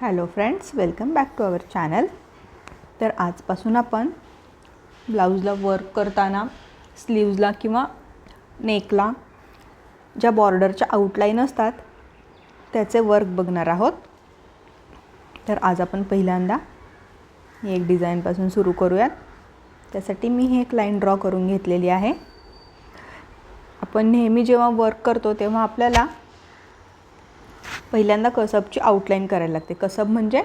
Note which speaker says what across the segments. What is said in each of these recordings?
Speaker 1: Hello friends welcome back to our channel. तर आजपासून आपण ब्लाऊजला वर्क करताना स्लीव्जला किंवा नेकला ज्या बॉर्डरच्या आउटलाईन असतात त्याचे वर्क बघणार आहोत. तर आज आपण पहिल्यांदा एक डिझाईनपासून सुरू करूयात. त्यासाठी मी हे एक लाईन ड्रॉ करून घेतलेली आहे. आपण नेहमी जेव्हा वर्क करतो तेव्हा आपल्याला पहिल्यांदा कसबची आउटलाईन करायला लागते. कसब म्हणजे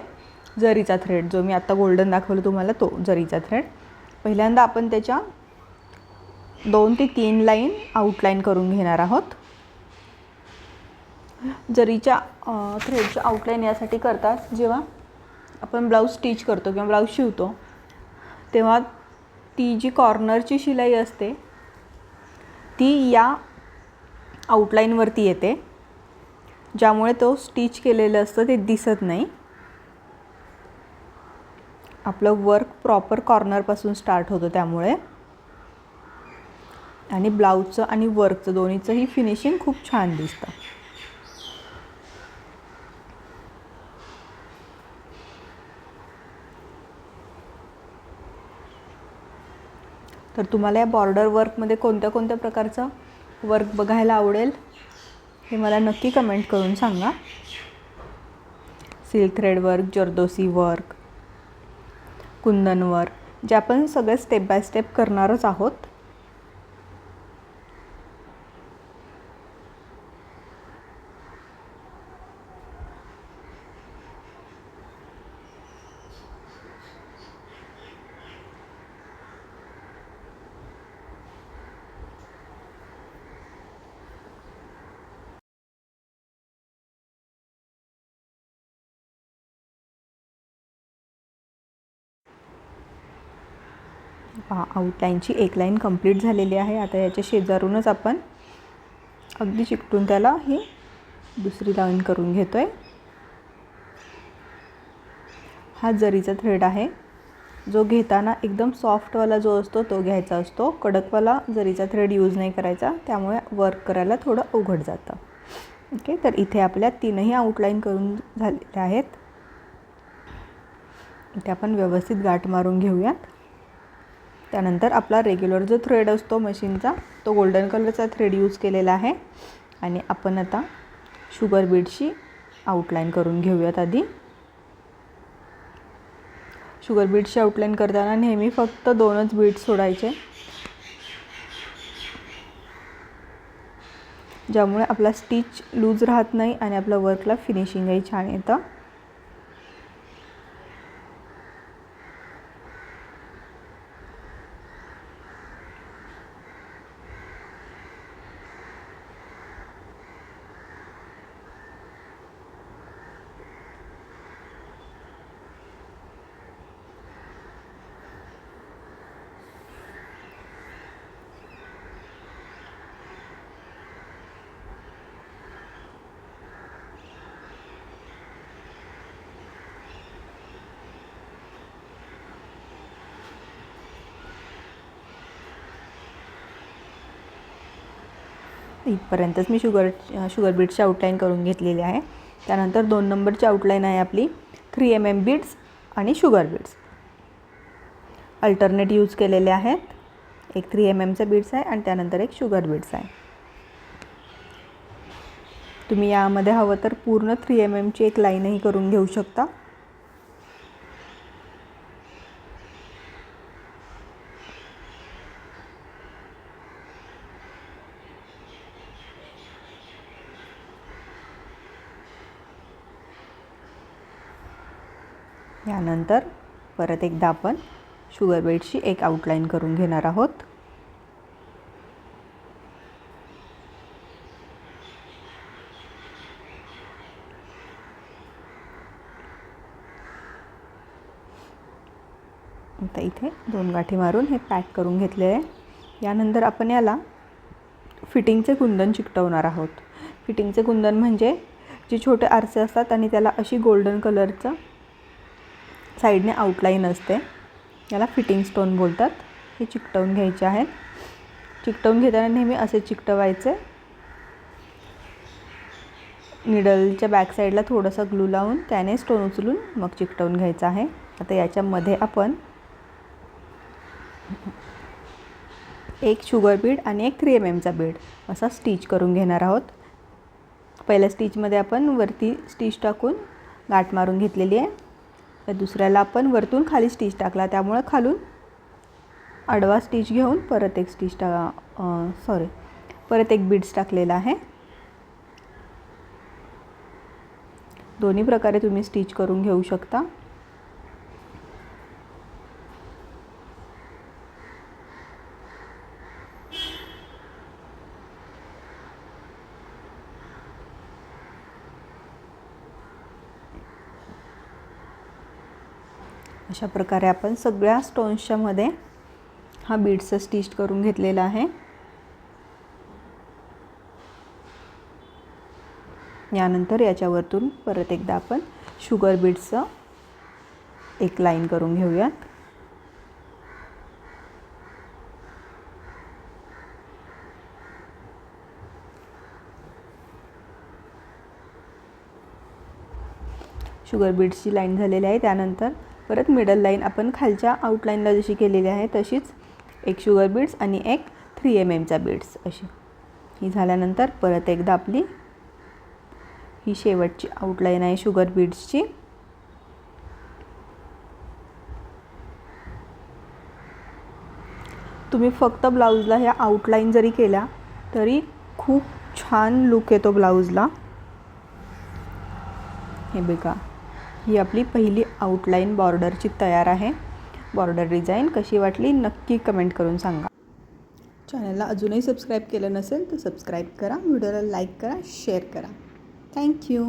Speaker 1: जरीचा थ्रेड जो मी आत्ता गोल्डन दाखवलं तुम्हाला तो जरीचा थ्रेड पहिल्यांदा आपण त्याच्या दोन ते तीन लाईन आउटलाईन करून घेणार आहोत. जरीच्या थ्रेडच्या आउटलाईन यासाठी करतात जेव्हा आपण ब्लाऊज स्टिच करतो किंवा ब्लाऊज शिवतो तेव्हा ती जी कॉर्नरची शिलाई असते ती या आउटलाईनवरती येते. ज्यामुळे तो स्टिच केलेलं असतं ते दिसत नाही. आपलं वर्क प्रॉपर कॉर्नरपासून स्टार्ट होतं त्यामुळे. आणि ब्लाऊजचं आणि वर्कचं दोन्हीचंही फिनिशिंग खूप छान दिसतं. तर तुम्हाला या बॉर्डर वर्कमध्ये कोणत्या कोणत्या प्रकारचं वर्क बघायला आवडेल? हे मला नक्की कमेंट करून सांगा. Silk thread work zardozi work kundan work जे आपण सगळे स्टेप बाय स्टेप करणारच आहोत. पहा आउटलाईनची एक लाईन कंप्लीट झालेली आहे. आता याच्या शेजारूनच आपण अगदी चिकटून त्याला ही दुसरी लाईन करून घेतो आहे हा जरीचा थ्रेड आहे. जो घेताना एकदम सॉफ्टवाला जो असतो तो घ्यायचा असतो. कडकवाला जरीचा थ्रेड यूज नाही करायचा. त्यामुळे वर्क करायला थोडं अवघड जातं. ओके तर इथे आपल्या तीनही आउटलाईन करून झालेल्या आहेत. इथे आपण व्यवस्थित गाठ मारून घेऊयात. त्यानंतर आपला रेग्युलर जो थ्रेड असतो मशीनचा तो गोल्डन कलरचा थ्रेड यूज केलेला आहे. आणि आपण आता शुगर बीडची आउटलाईन करून घेऊयात आधी. शुगर बीडची आउटलाईन करताना नेहमी फक्त दोनच बीट सोडायचे. ज्यामुळे आपला स्टिच लूज राहत नाही आणि आपल्या वर्कला फिनिशिंगही छान येतं. इथपर्यंतच मी शुगर शुगर बीट्सची आउटलाईन करून घेतलेली आहे. त्यानंतर दोन नंबरची आउटलाईन आहे आपली थ्री एम एम बीट्स आणि शुगर बीट्स अल्टरनेट यूज केलेले आहेत. एक थ्री एम एमचं बीट्स आहे आणि त्यानंतर एक शुगर बीट्स आहे. तुम्ही यामध्ये हवं तर पूर्ण थ्री एम एमची एक लाईनही करून घेऊ शकता. यानंतर परत एकदा आपण शुगर बेडची एक आउटलाईन करून घेणार आहोत. आता इथे दोन गाठी मारून हे पॅक करून घेतले आहे. यानंतर आपण याला फिटिंगचे कुंदन चिकटवणार आहोत. फिटिंगचे कुंदन म्हणजे जे छोटे आरसे असतात आणि त्याला अशी गोल्डन कलरचं साईडने आउटलाईन असते. याला फिटिंग स्टोन बोलतात. हे चिकटवून घ्यायचे आहेत. चिकटवून घेताना नेहमी असे चिकटवायचे. निडलच्या बॅक साईडला थोडंसं ग्लू लावून त्याने स्टोन उचलून मग चिकटवून घ्यायचा आहे. आता याच्यामध्ये आपण एक शुगर बीड आणि एक थ्री एम एमचा बीड असा स्टिच करून घेणार आहोत. पहिल्या स्टिचमध्ये आपण वरती स्टिच टाकून गाठ मारून घेतलेली आहे. तर दुसऱ्याला आपण वरतून खाली स्टिच टाकला. त्यामुळं खालून आडवा स्टिच घेऊन परत एक स्टिच टा सॉरी परत एक बीड्स टाकलेला आहे. दोन्ही प्रकारे तुम्ही स्टिच करून घेऊ शकता. अशा प्रकारे आपण सगळ्या स्टोन्सच्या मध्ये हा बीड्सचा स्टिच करून घेतलेला आहे. यानंतर याच्यावरतून परत एकदा आपण शुगर बीड्सचं एक लाईन करून घेऊयात. शुगर बीड्सची लाईन झालेली आहे. त्यानंतर परत मिडल लाईन आपण खालच्या आउटलाईनला जशी केलेली आहे तशीच एक शुगर बीड्स आणि एक थ्री एम एमचा बीड्स अशी. ही झाल्यानंतर परत एकदा आपली ही शेवटची आउटलाईन आहे शुगर बीड्सची तुम्ही फक्त ब्लाऊजला ह्या आउटलाईन जरी केल्या तरी खूप छान लुक येतो ब्लाऊजला हे बघा ही आपली पहिली आउटलाईन बॉर्डरची तयार आहे. बॉर्डर डिझाईन कशी वाटली नक्की कमेंट करून सांगा. चॅनलला अजूनही सबस्क्राईब केलं नसेल तर सबस्क्राईब करा. व्हिडिओला लाईक करा शेअर करा. थँक्यू